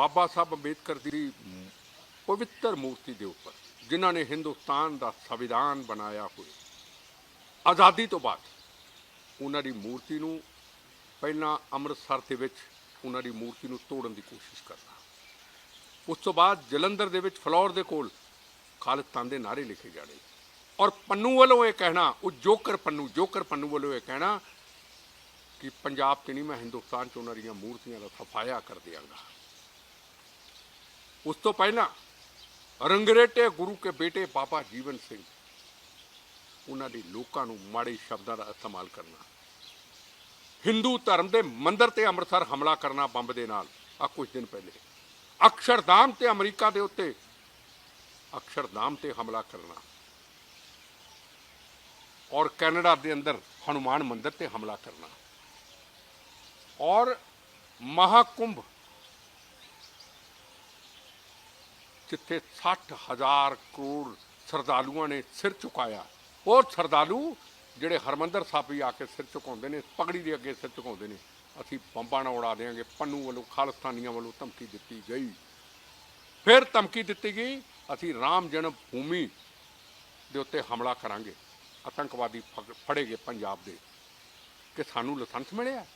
ਬਾਬਾ ਸਾਹਿਬ ਅੰਬੇਦਕਰ ਦੀ ਪਵਿੱਤਰ ਮੂਰਤੀ ਦੇ ਉੱਪਰ, ਜਿਨ੍ਹਾਂ ਨੇ ਹਿੰਦੁਸਤਾਨ ਦਾ ਸੰਵਿਧਾਨ ਬਣਾਇਆ ਹੋਇਆ। ਆਜ਼ਾਦੀ ਤੋਂ ਬਾਅਦ ਉਹਨਾਂ ਦੀ ਮੂਰਤੀ ਨੂੰ ਪਹਿਲਾਂ ਅੰਮ੍ਰਿਤਸਰ ਦੇ ਵਿੱਚ ਉਹਨਾਂ ਦੀ ਮੂਰਤੀ ਨੂੰ ਤੋੜਨ ਦੀ ਕੋਸ਼ਿਸ਼ ਕਰਨਾ। ਉਸ ਤੋਂ ਬਾਅਦ ਜਲੰਧਰ ਦੇ ਵਿੱਚ ਫਲੌਰ ਦੇ ਕੋਲ ਖਾਲਸਤਾਨ ਦੇ ਨਾਰੇ ਲਿਖੇ ਜਾਣੇ। ਔਰ ਪੰਨੂ ਵੱਲੋਂ ਇਹ ਕਹਿਣਾ, ਉਹ ਜੋਕਰ ਪੰਨੂ ਜੋਕਰ ਪੰਨੂ ਵੱਲੋਂ ਇਹ ਕਹਿਣਾ ਕਿ ਪੰਜਾਬ 'ਚ ਨਹੀਂ, ਮੈਂ ਹਿੰਦੁਸਤਾਨ 'ਚ ਉਹਨਾਂ ਦੀਆਂ ਮੂਰਤੀਆਂ ਦਾ ਸਫਾਇਆ ਕਰ ਦਿਆਂਗਾ। ਉਸ ਤੋਂ ਪਹਿਲਾਂ ਰੰਗਰੇਟੇ ਗੁਰੂ ਕੇ ਬੇਟੇ ਬਾਬਾ ਜੀਵਨ ਸਿੰਘ ਉਹਨਾਂ ਦੇ ਲੋਕਾਂ ਨੂੰ ਮਾੜੇ ਸ਼ਬਦਾਂ ਦਾ ਇਸਤੇਮਾਲ ਕਰਨਾ ਹਿੰਦੂ ਧਰਮ ਦੇ ਮੰਦਰ ਤੇ ਅੰਮ੍ਰਿਤਸਰ ਹਮਲਾ ਕਰਨਾ ਬੰਬ ਦੇ ਨਾਲ ਆ ਕੁਝ ਦਿਨ ਪਹਿਲੇ ਅਕਸ਼ਰਧਾਮ ਤੇ ਅਮਰੀਕਾ ਦੇ ਉੱਤੇ ਅਕਸ਼ਰਧਾਮ ਤੇ ਹਮਲਾ ਕਰਨਾ ਔਰ ਕੈਨੇਡਾ ਦੇ ਅੰਦਰ ਹਨੂਮਾਨ ਮੰਦਿਰ ਤੇ ਹਮਲਾ ਕਰਨਾ ਔਰ ਮਹਾਕੁੰਭ ਜਿੱਥੇ 60000 ਕਰੋੜ ਸਰਦਾਲੂਆਂ ਨੇ ਸਿਰ ਝੁਕਾਇਆ। ਉਹ ਸਰਦਾਲੂ ਜਿਹੜੇ ਹਰਮੰਦਰ ਸਾਹਿਬ ਵੀ ਆ ਕੇ ਸਿਰ ਝੁਕਾਉਂਦੇ ਨੇ, ਪਗੜੀ ਦੇ ਅੱਗੇ ਸਿਰ ਝੁਕਾਉਂਦੇ ਨੇ। ਅਸੀਂ ਬੰਬਾਂ ਨਾਲ ਉਡਾ ਦੇਾਂਗੇ ਪੰਨੂ ਵੱਲੋਂ, ਖਾਲਸਤਾਨੀਆਂ ਵੱਲੋਂ ਧਮਕੀ ਦਿੱਤੀ ਗਈ। ਫਿਰ ਧਮਕੀ ਦਿੱਤੀ ਗਈ, ਅਸੀਂ ਰਾਮ ਜਨਮ ਭੂਮੀ ਦੇ ਉੱਤੇ ਹਮਲਾ ਕਰਾਂਗੇ। ਆਤੰਕਵਾਦੀ ਫਗ- ਫੜੇ ਗਏ ਪੰਜਾਬ ਦੇ। ਕਿ ਸਾਨੂੰ ਲਾਇਸੈਂਸ ਮਿਲਿਆ?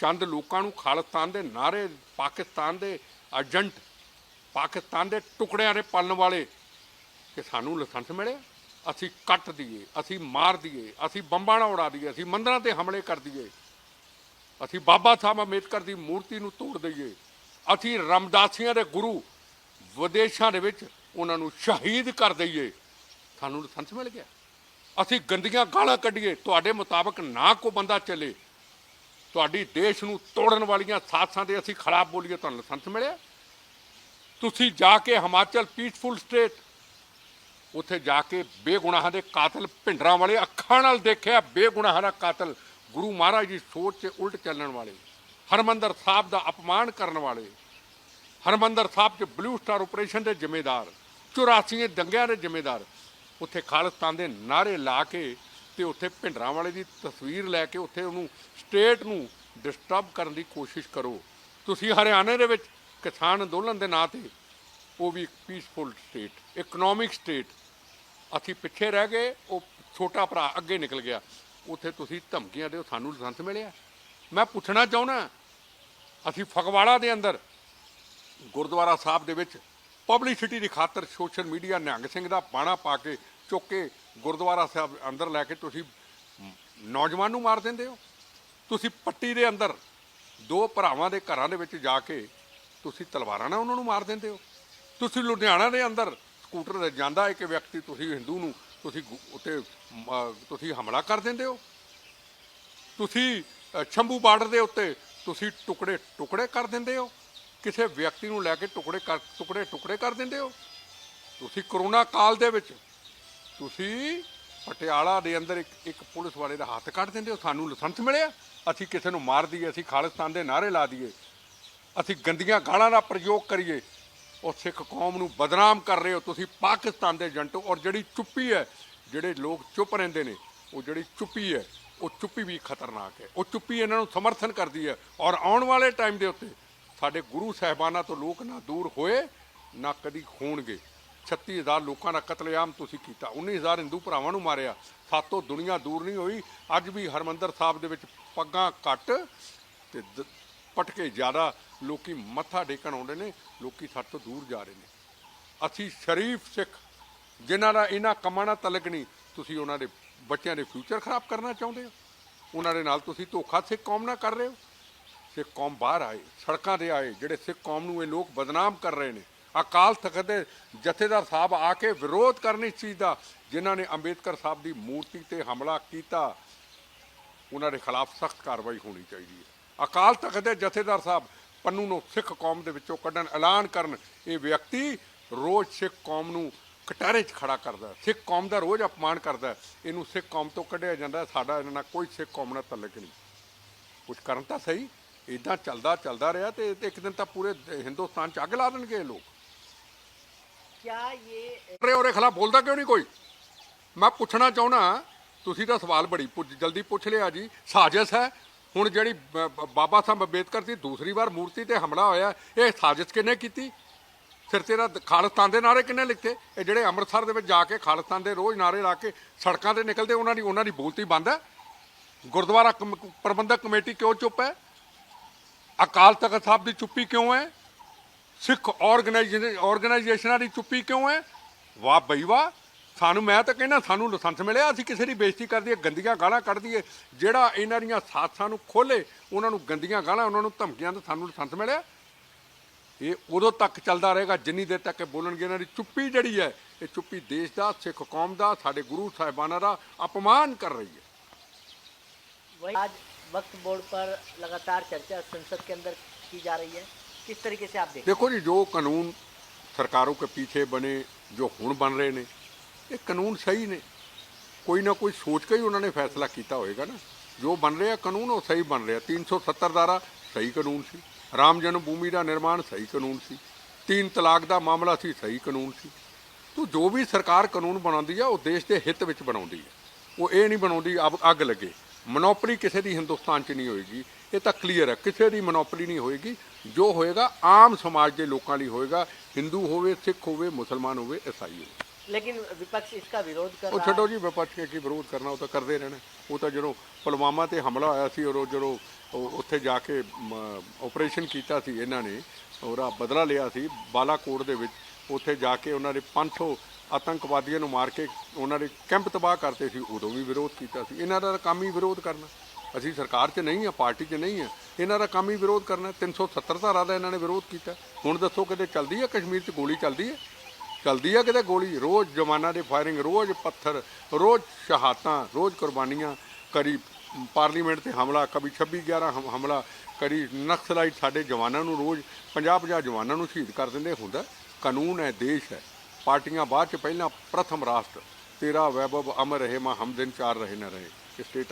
ਚੰਦ ਲੋਕਾਂ ਨੂੰ ਖਾਲਿਸਤਾਨ ਦੇ ਨਾਰੇ ਪਾਕਿਸਤਾਨ ਦੇ ਏਜੰਟ ਪਾਕਿਸਤਾਨ ਦੇ ਟੁਕੜਿਆਂ ਦੇ ਪਾਲਣ ਵਾਲੇ ਕਿ ਸਾਨੂੰ ਲਾਇਸੈਂਸ ਮਿਲਿਆ? ਅਸੀਂ ਕੱਟ ਦਈਏ, ਅਸੀਂ ਮਾਰ ਦਈਏ, ਅਸੀਂ ਬੰਬਾਂ ਨਾਲ ਉਡਾ ਦਈਏ, ਅਸੀਂ ਮੰਦਰਾਂ ਤੇ ਹਮਲੇ ਕਰ ਦਈਏ। ਅਸੀਂ ਬਾਬਾ ਸਾਹਿਬ ਅੰਬੇਦਕਰ ਦੀ ਮੂਰਤੀ ਨੂੰ ਤੋੜ ਦਈਏ। ਅਸੀਂ ਰਮਦਾਸੀਆਂ ਦੇ ਗੁਰੂ ਵਿਦੇਸ਼ਾਂ ਦੇ ਵਿੱਚ ਉਹਨਾਂ ਨੂੰ ਸ਼ਹੀਦ ਕਰ ਦਈਏ। ਸਾਨੂੰ ਲਾਇਸੈਂਸ ਮਿਲ ਗਿਆ। ਅਸੀਂ ਗੰਦੀਆਂ ਗਾਲਾਂ ਕੱਢੀਏ। ਤੁਹਾਡੇ ਮੁਤਾਬਕ ਨਾ ਕੋ ਬੰਦਾ ਚੱਲੇ। ਤੁਹਾਡੀ ਦੇਸ਼ ਨੂੰ ਤੋੜਨ ਵਾਲੀਆਂ ਸਾਥਾਂ ਦੇ ਅਸੀਂ ਖਰਾਬ ਬੋਲੀਏ, ਤੁਹਾਨੂੰ ਲਾਇਸੈਂਸ ਮਿਲਿਆ? ਤੁਸੀਂ ਜਾ ਕੇ ਹਿਮਾਚਲ ਪੀਸਫੁਲ ਸਟੇਟ ਉੱਥੇ ਜਾ ਕੇ ਬੇਗੁਨਾਹਾਂ ਦੇ ਕਾਤਲ ਭਿੰਡਰਾਂ ਵਾਲੇ ਅੱਖਾਂ ਨਾਲ ਦੇਖਿਆ, ਬੇਗੁਨਾਹਾਂ ਦਾ ਕਾਤਲ ਗੁਰੂ ਮਹਾਰਾਜ ਦੀ ਸੋਚ 'ਚ ਉਲਟ ਚੱਲਣ ਵਾਲੇ, ਹਰਮੰਦਰ ਸਾਹਿਬ ਦਾ ਅਪਮਾਨ ਕਰਨ ਵਾਲੇ, ਹਰਮੰਦਰ ਸਾਹਿਬ 'ਚ ਬਲੂ ਸਟਾਰ ਆਪਰੇਸ਼ਨ ਦੇ ਜ਼ਿੰਮੇਦਾਰ 84 ਦੰਗਿਆਂ ਦੇ ਜ਼ਿੰਮੇਦਾਰ, ਉੱਥੇ ਖਾਲਿਸਤਾਨ ਦੇ ਨਾਰੇ ਲਾ ਕੇ ਤੇ ਉੱਥੇ ਭਿੰਡਰਾਂ ਵਾਲੇ ਦੀ ਤਸਵੀਰ ਲੈ ਕੇ ਉੱਥੇ ਉਹਨੂੰ ਸਟੇਟ ਨੂੰ ਡਿਸਟਰਬ ਕਰਨ ਦੀ ਕੋਸ਼ਿਸ਼ ਕਰੋ। ਤੁਸੀਂ ਹਰਿਆਣੇ ਦੇ ਵਿੱਚ ਕਿਸਾਨ ਅੰਦੋਲਨ ਦੇ ਨਾਂ ਤੇ ਉਹ ਵੀ ਇੱਕ ਪੀਸਫੁਲ ਸਟੇਟ ਇਕਨੋਮਿਕ ਸਟੇਟ ਅਸੀਂ ਪਿੱਛੇ ਰਹਿ ਗਏ, ਉਹ ਛੋਟਾ ਭਰਾ ਅੱਗੇ ਨਿਕਲ ਗਿਆ। ਉੱਥੇ ਤੁਸੀਂ ਧਮਕੀਆਂ ਦਿਓ, ਸਾਨੂੰ ਲਾਇਸੈਂਸ ਮਿਲਿਆ। ਮੈਂ ਪੁੱਛਣਾ ਚਾਹੁੰਦਾ, ਅਸੀਂ ਫਗਵਾੜਾ ਦੇ ਅੰਦਰ ਗੁਰਦੁਆਰਾ ਸਾਹਿਬ ਦੇ ਵਿੱਚ ਪਬਲਿਸਿਟੀ ਦੀ ਖਾਤਰ ਸੋਸ਼ਲ ਮੀਡੀਆ ਨਿਹੰਗ ਸਿੰਘ ਦਾ ਬਾਣਾ ਪਾ ਕੇ ਚੁੱਕ ਕੇ ਗੁਰਦੁਆਰਾ ਸਾਹਿਬ ਅੰਦਰ ਲੈ ਕੇ ਤੁਸੀਂ ਨੌਜਵਾਨ ਨੂੰ ਮਾਰ ਦਿੰਦੇ ਹੋ? ਤੁਸੀਂ ਪੱਟੀ ਦੇ ਅੰਦਰ ਦੋ ਭਰਾਵਾਂ ਦੇ ਘਰਾਂ ਦੇ ਵਿੱਚ ਜਾ ਕੇ ਤੁਸੀਂ ਤਲਵਾਰਾਂ ਨਾਲ ਉਹਨਾਂ ਨੂੰ ਮਾਰ ਦਿੰਦੇ ਹੋ। ਤੁਸੀਂ ਲੁਧਿਆਣਾ ਦੇ ਅੰਦਰ ਸਕੂਟਰ ਤੇ ਜਾਂਦਾ ਇੱਕ ਵਿਅਕਤੀ ਤੁਸੀਂ ਹਿੰਦੂ ਨੂੰ ਤੁਸੀਂ ਗੁ- ਉੱਤੇ ਮ- ਤੁਸੀਂ ਹਮਲਾ ਕਰ ਦਿੰਦੇ ਹੋ। ਤੁਸੀਂ ਅ, ਬਾਰਡਰ ਦੇ ਉੱਤੇ ਤੁਸੀਂ ਟੁਕੜੇ ਟੁਕੜੇ ਕਰ ਦਿੰਦੇ ਹੋ। ਕਿਸੇ ਵਿਅਕਤੀ ਨੂੰ ਲੈ ਕੇ ਟੁਕੜੇ ਕਰ ਟੁਕੜੇ ਟੁਕੜੇ ਕਰ ਦਿੰਦੇ ਹੋ। ਤੁਸੀਂ ਕਰੋਨਾ ਕਾਲ ਦੇ ਵਿੱਚ ਤੁਸੀਂ ਪਟਿਆਲਾ ਦੇ ਅੰਦਰ ਇੱਕ ਇੱਕ ਪੁਲਿਸ ਵਾਲੇ ਦਾ ਹੱਥ ਕੱਢ ਦਿੰਦੇ ਹੋ। ਸਾਨੂੰ ਲਾਇਸੈਂਸ ਮਿਲਿਆ। ਅਸੀਂ ਕਿਸੇ ਨੂੰ ਮਾਰ ਦਈਏ ਅਸੀਂ ਖਾਲਿਸਤਾਨ ਦੇ ਨਾਰੇ ਲਾ ਦਈਏ। ਅਸੀਂ ਗੰਦੀਆਂ ਗਾਲਾਂ ਦਾ ਪ੍ਰਯੋਗ ਕਰੀਏ, ਉਹ ਸਿੱਖ ਕੌਮ ਨੂੰ ਬਦਨਾਮ ਕਰ ਰਹੇ ਹੋ। ਤੁਸੀਂ ਪਾਕਿਸਤਾਨ ਦੇ ਏਜੰਟ ਔਰ ਜਿਹੜੀ ਚੁੱਪੀ ਹੈ, ਜਿਹੜੇ ਲੋਕ ਚੁੱਪ ਰਹਿੰਦੇ ਨੇ, ਉਹ ਜਿਹੜੀ ਚੁੱਪੀ ਹੈ, ਉਹ ਚੁੱਪੀ ਵੀ ਖਤਰਨਾਕ ਹੈ। ਉਹ ਚੁੱਪੀ ਇਹਨਾਂ ਨੂੰ ਸਮਰਥਨ ਕਰਦੀ ਹੈ, ਔਰ ਆਉਣ ਵਾਲੇ ਟਾਈਮ ਦੇ ਉੱਤੇ ਸਾਡੇ ਗੁਰੂ ਸਾਹਿਬਾਨਾਂ ਤੋਂ ਲੋਕ ਨਾ ਦੂਰ ਹੋਏ, ਨਾ ਕਦੀ ਹੋਣਗੇ। 36000 ਲੋਕਾਂ ਦਾ ਕਤਲੇਆਮ ਤੁਸੀਂ ਕੀਤਾ 19000 ਹਿੰਦੂ ਭਰਾਵਾਂ ਨੂੰ ਮਾਰਿਆ, ਸਾਤੋਂ ਦੁਨੀਆ ਦੂਰ ਨਹੀਂ ਹੋਈ। ਅੱਜ ਵੀ ਹਰਮੰਦਰ ਸਾਹਿਬ ਦੇ ਵਿੱਚ ਪੱਗਾਂ ਘੱਟ, ਤੇ ਦ- ਪਟਕੇ ਜ਼ਿਆਦਾ ਲੋਕੀ ਮੱਥਾ ਟੇਕਣ ਆਉਂਦੇ ਨੇ, ਲੋਕੀ ਸਾਡੇ ਤੋਂ ਦੂਰ ਜਾ ਰਹੇ ਨੇ। ਅਸੀਂ ਸ਼ਰੀਫ ਸਿੱਖ, ਜਿਨ੍ਹਾਂ ਦਾ ਇਹਨਾਂ ਕੰਮਾਂ ਨਾਲ ਤਲਕ ਨਹੀਂ, ਤੁਸੀਂ ਉਹਨਾਂ ਦੇ ਬੱਚਿਆਂ ਦੇ ਫਿਊਚਰ ਖਰਾਬ ਕਰਨਾ ਚਾਹੁੰਦੇ ਹੋ? ਉਹਨਾਂ ਦੇ ਨਾਲ ਤੁਸੀਂ ਧੋਖਾ ਸਿੱਖ ਕੌਮ ਨਾਲ ਕਰ ਰਹੇ ਹੋ? ਸਿੱਖ ਕੌਮ ਬਾਹਰ ਆਏ, ਸੜਕਾਂ ਤੇ ਆਏ, ਜਿਹੜੇ ਸਿੱਖ ਕੌਮ ਨੂੰ ਇਹ ਲੋਕ ਬਦਨਾਮ ਕਰ ਰਹੇ ਨੇ। ਅਕਾਲ ਤਖਤ ਦੇ ਜਥੇਦਾਰ ਸਾਹਿਬ ਆ ਕੇ ਵਿਰੋਧ ਕਰਨ ਇਸ ਚੀਜ਼ ਦਾ, ਜਿਨ੍ਹਾਂ ਨੇ ਅੰਬੇਦਕਰ ਸਾਹਿਬ ਦੀ ਮੂਰਤੀ ਤੇ ਹਮਲਾ ਕੀਤਾ, ਉਹਨਾਂ ਦੇ ਖਿਲਾਫ ਸਖਤ ਕਾਰਵਾਈ ਹੋਣੀ ਚਾਹੀਦੀ ਹੈ। ਅਕਾਲ ਤਖਤ ਦੇ ਜਥੇਦਾਰ ਸਾਹਿਬ ਪੰਨੂ ਨੂੰ ਸਿੱਖ ਕੌਮ ਦੇ ਵਿੱਚੋਂ ਕੱਢਣ ਐਲਾਨ ਕਰਨ ਇਹ ਵਿਅਕਤੀ ਰੋਜ਼ ਸਿੱਖ ਕੌਮ ਨੂੰ ਕਟਾਰੇ 'ਚ ਖੜਾ ਕਰਦਾ ਸਿੱਖ ਕੌਮ ਦਾ ਰੋਜ਼ ਅਪਮਾਨ ਕਰਦਾ ਇਹਨੂੰ ਸਿੱਖ ਕੌਮ ਤੋਂ ਕੱਢਿਆ ਜਾਂਦਾ ਸਾਡਾ ਇਹਨਾਂ ਨਾਲ ਕੋਈ ਸਿੱਖ ਕੌਮ ਨਾਲ ਤਲਕ ਨਹੀਂ। ਕੁਝ ਕਰਨ ਤਾਂ ਸਹੀ ਇਦਾਂ ਚੱਲਦਾ ਚੱਲਦਾ ਰਿਹਾ ਤੇ ਇੱਕ ਦਿਨ ਤਾਂ ਪੂਰੇ ਹਿੰਦੁਸਤਾਨ 'ਚ ਅੱਗ ਲਾ ਦੇਣਗੇ ਇਹ ਲੋਕ। ਕਿਆ ਇਹ ਰੇ ਖਿਲਾਫ ਬੋਲਦਾ ਕਿਉਂ ਨਹੀਂ ਕੋਈ? ਮੈਂ ਪੁੱਛਣਾ ਚਾਹਣਾ ਤੁਸੀਂ ਤਾਂ ਸਵਾਲ ਬੜੀ ਜਲਦੀ ਪੁੱਛ ਲਿਆ ਜੀ। ਸਾਜ਼ਿਸ਼ ਹੈ ਹੁਣ ਜਿਹੜੀ ਬ- ਬਾਬਾ ਸਾਹਿਬ ਅੰਬੇਦਕਰ ਦੀ ਦੂਸਰੀ ਵਾਰ ਮੂਰਤੀ ਤੇ ਹਮਲਾ ਹੋਇਆ, ਇਹ ਸਾਜ਼ਿਸ਼ ਕਿਹਨੇ ਕੀਤੀ? ਫਿਰ ਤੇਰਾ ਦ- ਖਾਲਿਸਤਾਨ ਦੇ ਨਾਰੇ ਕਿੰਨੇ ਲਿਖਤੇ? ਇਹ ਜਿਹੜੇ ਅੰਮ੍ਰਿਤਸਰ ਦੇ ਵਿੱਚ ਜਾ ਕੇ ਖਾਲਿਸਤਾਨ ਦੇ ਰੋਜ਼ ਨਾਰੇ ਲਾ ਕੇ ਸੜਕਾਂ ਤੇ ਨਿਕਲਦੇ, ਉਹਨਾਂ ਦੀ ਉਹਨਾਂ ਦੀ ਬੋਲਤੀ ਬੰਦ ਹੈ? ਗੁਰਦੁਆਰਾ ਕਮ- ਪ੍ਰਬੰਧਕ ਕਮੇਟੀ ਕਿਉਂ ਚੁੱਪ ਹੈ? ਅਕਾਲ ਤਖਤ ਸਾਹਿਬ ਦੀ ਚੁੱਪੀ ਕਿਉਂ ਹੈ? ਸਿੱਖ ਆਰਗੇਨਾਈਜੇਸ਼ਨ ਆਰਗੇਨਾਈਜੇਸ਼ਨਾਂ ਦੀ ਚੁੱਪੀ ਕਿਉਂ ਹੈ? ਵਾਹ ਬਈ ਵਾਹ ਸਾਨੂੰ ਮੈਂ ਤਾਂ ਕਹਿੰਦਾ ਸਾਨੂੰ ਲਾਇਸੈਂਸ ਮਿਲਿਆ ਅਸੀਂ ਕਿਸੇ ਦੀ ਬੇਇੱਜ਼ਤੀ ਕਰ ਦਈਏ ਗੰਦੀਆਂ ਗਾਲਾਂ ਕੱਢ ਦਈਏ ਜਿਹੜਾ ਇਹਨਾਂ ਦੀਆਂ ਸਾਥਾਂ ਨੂੰ ਖੋਲੇ ਉਹਨਾਂ ਨੂੰ ਗੰਦੀਆਂ ਗਾਲਾਂ ਉਹਨਾਂ ਨੂੰ ਧਮਕੀਆਂ ਦਾ ਸਾਨੂੰ ਲਾਇਸੈਂਸ ਮਿਲਿਆ ਇਹ ਉਦੋਂ ਤੱਕ ਚੱਲਦਾ ਰਹੇਗਾ ਜਿੰਨੀ ਦੇਰ ਤੱਕ ਇਹ ਬੋਲਣਗੇ ਇਹਨਾਂ ਦੀ ਚੁੱਪੀ ਜਿਹੜੀ ਹੈ ਇਹ ਚੁੱਪੀ ਦੇਸ਼ ਦਾ ਸਿੱਖ ਕੌਮ ਦਾ ਸਾਡੇ ਗੁਰੂ ਸਾਹਿਬਾਨਾਂ ਦਾ ਅਪਮਾਨ ਕਰ ਰਹੀ ਹੈ वही आज वक्त बोर्ड पर लगातार चर्चा संसद के अंदर की जा रही है किस तरीके से आप देखते देखो जी जो कानून सरकारों के पीछे बने जो ਹੁਣ ਬਣ ਰਹੇ ਨੇ ਇਹ ਕਾਨੂੰਨ ਸਹੀ ਨੇ। ਕੋਈ ਨਾ ਕੋਈ ਸੋਚ ਕੇ ਹੀ ਉਹਨਾਂ ਨੇ ਫੈਸਲਾ ਕੀਤਾ ਹੋਏਗਾ ਨਾ। ਜੋ ਬਣ ਰਿਹਾ ਕਾਨੂੰਨ ਉਹ ਸਹੀ ਬਣ ਰਿਹਾ। 370 ਦਾਰਾ ਸਹੀ ਕਾਨੂੰਨ ਸੀ। ਰਾਮ ਜਨਮ ਭੂਮੀ ਦਾ ਨਿਰਮਾਣ ਸਹੀ ਕਾਨੂੰਨ ਸੀ। ਤੀਨ ਤਲਾਕ ਦਾ ਮਾਮਲਾ ਸੀ, ਸਹੀ ਕਾਨੂੰਨ ਸੀ। ਤੋ ਜੋ ਵੀ ਸਰਕਾਰ ਕਾਨੂੰਨ ਬਣਾਉਂਦੀ ਆ, ਉਹ ਦੇਸ਼ ਦੇ ਹਿੱਤ ਵਿੱਚ ਬਣਾਉਂਦੀ ਆ। ਉਹ ਇਹ ਨਹੀਂ ਬਣਾਉਂਦੀ, ਅਬ ਅੱਗ ਲੱਗੇ। ਮਨੋਪਰੀ ਕਿਸੇ ਦੀ ਹਿੰਦੁਸਤਾਨ 'ਚ ਨਹੀਂ ਹੋਏਗੀ। ਇਹ ਤਾਂ ਕਲੀਅਰ ਹੈ ਕਿਸੇ ਦੀ ਮਨੋਪਰੀ ਨਹੀਂ ਹੋਏਗੀ। ਜੋ ਹੋਏਗਾ, ਆਮ ਸਮਾਜ ਦੇ ਲੋਕਾਂ ਲਈ ਹੋਏਗਾ। ਹਿੰਦੂ ਹੋਵੇ, ਸਿੱਖ ਹੋਵੇ, ਮੁਸਲਮਾਨ ਹੋਵੇ, ਈਸਾਈ ਹੋਵੇ। लेकिन विपक्ष इसका विरोध कर ਉਹ रहा ਛੱਡੋ है ਜੀ ਵਿਪਕਸ਼ ਕੇ ਕੀ ਵਿਰੋਧ ਕਰਨਾ ਉਹ ਤਾਂ ਕਰਦੇ ਰਹਿਣਾ ਉਹ ਤਾਂ ਜਦੋਂ ਪੁਲਵਾਮਾ ਤੇ ਹਮਲਾ ਹੋਇਆ ਸੀ ਔਰ ਉਹ ਜਦੋਂ ਉਹ ਉੱਥੇ ਜਾ ਕੇ ਆਪਰੇਸ਼ਨ ਕੀਤਾ ਸੀ ਇਹਨਾਂ ਨੇ ਉਹਦਾ ਬਦਲਾ ਲਿਆ ਸੀ ਬਾਲਾਕੋਟ ਦੇ ਵਿੱਚ ਉੱਥੇ ਜਾ ਕੇ ਉਹਨਾਂ ਨੇ 500 ਆਤੰਕਵਾਦੀਆਂ ਨੂੰ ਮਾਰ ਕੇ ਉਹਨਾਂ ਦੇ ਕੈਂਪ ਤਬਾਹ ਕਰਤੇ ਸੀ ਉਦੋਂ ਵੀ ਵਿਰੋਧ ਕੀਤਾ ਸੀ ਇਹਨਾਂ ਦਾ ਤਾਂ ਕੰਮ ਹੀ ਵਿਰੋਧ ਕਰਨਾ ਅਸੀਂ ਸਰਕਾਰ 'ਚ ਨਹੀਂ ਆ ਪਾਰਟੀ 'ਚ ਨਹੀਂ ਆ ਇਹਨਾਂ ਦਾ ਕੰਮ ਹੀ ਵਿਰੋਧ ਕਰਨਾ 370 ਧਾਰਾ ਦਾ ਇਹਨਾਂ ਨੇ ਵਿਰੋਧ ਕੀਤਾ ਹੁਣ ਦੱਸੋ ਕਿਤੇ ਚੱਲਦੀ ਹੈ ਕਸ਼ਮੀਰ 'ਚ ਗੋਲੀ ਚੱਲਦੀ ਹੈ ਚਲਦੀ ਆ ਕਿਤੇ ਗੋਲੀ। ਰੋਜ਼ ਜਵਾਨਾਂ ਦੇ ਫਾਇਰਿੰਗ ਰੋਜ਼ ਪੱਥਰ, ਰੋਜ਼ ਸ਼ਹਾਦਤਾਂ, ਰੋਜ਼ ਕੁਰਬਾਨੀਆਂ ਕਰੀ ਪਾਰਲੀਮੈਂਟ ਤੇ ਹਮਲਾ ਕभी 26 11 ਹਮ- ਹਮਲਾ ਕਰੀ ਨਕਸਲਾਈਟ ਸਾਡੇ ਜਵਾਨਾਂ ਨੂੰ ਰੋਜ਼ 50 50 ਜਵਾਨਾਂ ਨੂੰ ਸ਼ਹੀਦ ਕਰ ਦਿੰਦੇ ਹੁੰਦਾ। ਕਾਨੂੰਨ ਹੈ, ਦੇਸ਼ ਹੈ। ਪਾਰਟੀਆਂ ਬਾਅਦ ਚ ਪਹਿਲਾਂ ਪ੍ਰਥਮ ਰਾਸ਼ਟਰ। ਤੇਰਾ ਵੈਭਵ ਅਮਰ ਰਹੇ, ਮਾ ਹਮ ਦਿਨ ਚਾਰ ਰਹੇ ਨਾ ਰਹੇ। ਸਟੇਟ